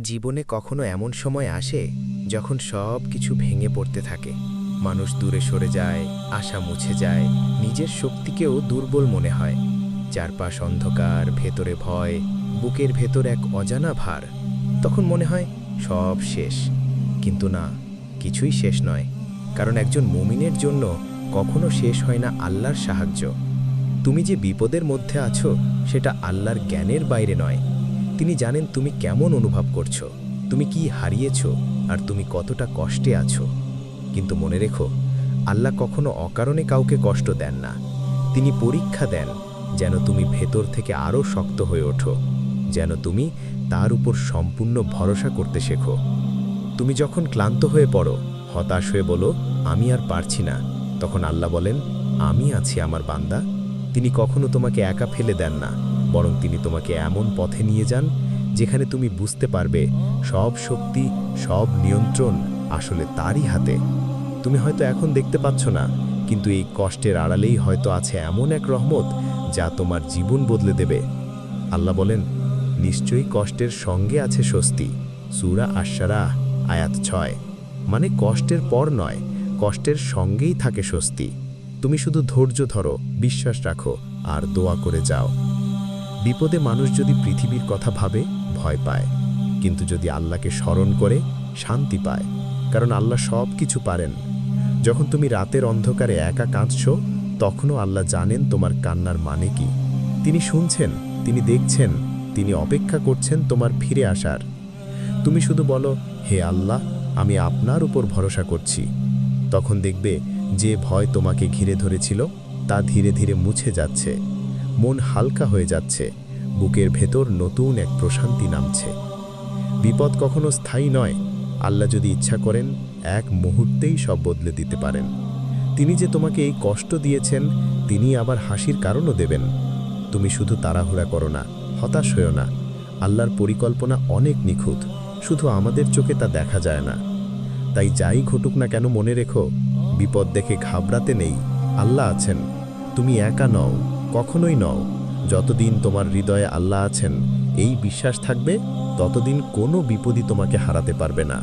জীবনে কখনো এমন সময় আসে যখন সব কিছু ভেঙে পড়তে থাকে। মানুষ দূরে সরে যায়, আশা মুছে যায়, নিজের শক্তিকেও দুর্বল মনে হয়। চারপাশ অন্ধকার, ভেতরে ভয়, বুকের ভেতর এক অজানা ভার। তখন মনে হয় সব শেষ। কিন্তু না, কিছুই শেষ নয়। কারণ একজন মুমিনের জন্য কখনো শেষ হয় না আল্লাহর সাহায্য। তুমি যে বিপদের মধ্যে আছো, সেটা আল্লাহর জ্ঞানের বাইরে নয়। তিনি জানেন তুমি কেমন অনুভব করছ, তুমি কি হারিয়েছো, আর তুমি কতটা কষ্টে আছো। কিন্তু মনে রেখো, আল্লাহ কখনো অকারণে কাউকে কষ্ট দেন না। তিনি পরীক্ষা দেন যেন তুমি ভেতর থেকে আরও শক্ত হয়ে ওঠো, যেন তুমি তার উপর সম্পূর্ণ ভরসা করতে শেখো। তুমি যখন ক্লান্ত হয়ে পড়ো, হতাশ হয়ে বলো, আমি আর পারছি না। তখন আল্লাহ বলেন, আমি আছি আমার বান্দা। তিনি কখনো তোমাকে একা ফেলে দেন না। বরং তিনি তোমাকে এমন পথে নিয়ে যান যেখানে তুমি বুঝতে পারবে সব শক্তি, সব নিয়ন্ত্রণ আসলে তারই হাতে। তুমি হয়তো এখন দেখতে পাচ্ছ না, কিন্তু এই কষ্টের আড়ালেই হয়তো আছে এমন এক রহমত যা তোমার জীবন বদলে দেবে। আল্লাহ বলেন, নিশ্চয়ই কষ্টের সঙ্গে আছে স্বস্তি। সুরা আশারা আয়াত ছয়। মানে কষ্টের পর নয়, কষ্টের সঙ্গেই থাকে স্বস্তি। তুমি শুধু ধৈর্য ধরো, বিশ্বাস রাখো, আর দোয়া করে যাও। বিপদে মানুষ যদি পৃথিবীর কথা ভাবে, ভয় পায়। কিন্তু যদি আল্লাহকে স্মরণ করে, শান্তি পায়। কারণ আল্লাহ সব কিছু পারেন। যখন তুমি রাতের অন্ধকারে একা কাঁদছ, তখনও আল্লাহ জানেন তোমার কান্নার মানে কি। তিনি শুনছেন, তিনি দেখছেন, তিনি অপেক্ষা করছেন তোমার ফিরে আসার। তুমি শুধু বলো, হে আল্লাহ, আমি আপনার উপর ভরসা করছি। তখন দেখবে, যে ভয় তোমাকে ঘিরে ধরেছিল, তা ধীরে ধীরে মুছে যাচ্ছে। মন হালকা হয়ে যাচ্ছে। বুকের ভেতর নতুন এক প্রশান্তি নামছে। বিপদ কখনো স্থায়ী নয়। আল্লাহ যদি ইচ্ছা করেন, এক মুহূর্তেই সব বদলে দিতে পারেন। তিনি যে তোমাকে এই কষ্ট দিয়েছেন, তিনি আবার হাসির কারণও দেবেন। তুমি শুধু তাড়াহুড়া করো না, হতাশ হয়েও না। আল্লাহর পরিকল্পনা অনেক নিখুঁত। শুধু আমাদের চোখে তা দেখা যায় না। তাই যাই ঘটুক না কেন মনে রেখো, বিপদ দেখে ঘাবড়াতে নেই। আল্লাহ আছেন। তুমি একা নও। কখনোই নও, যতদিন তোমার হৃদয়ে আল্লাহ আছেন, এই বিশ্বাস থাকবে, ততদিন কোনো বিপদই তোমাকে হারাতে পারবে না।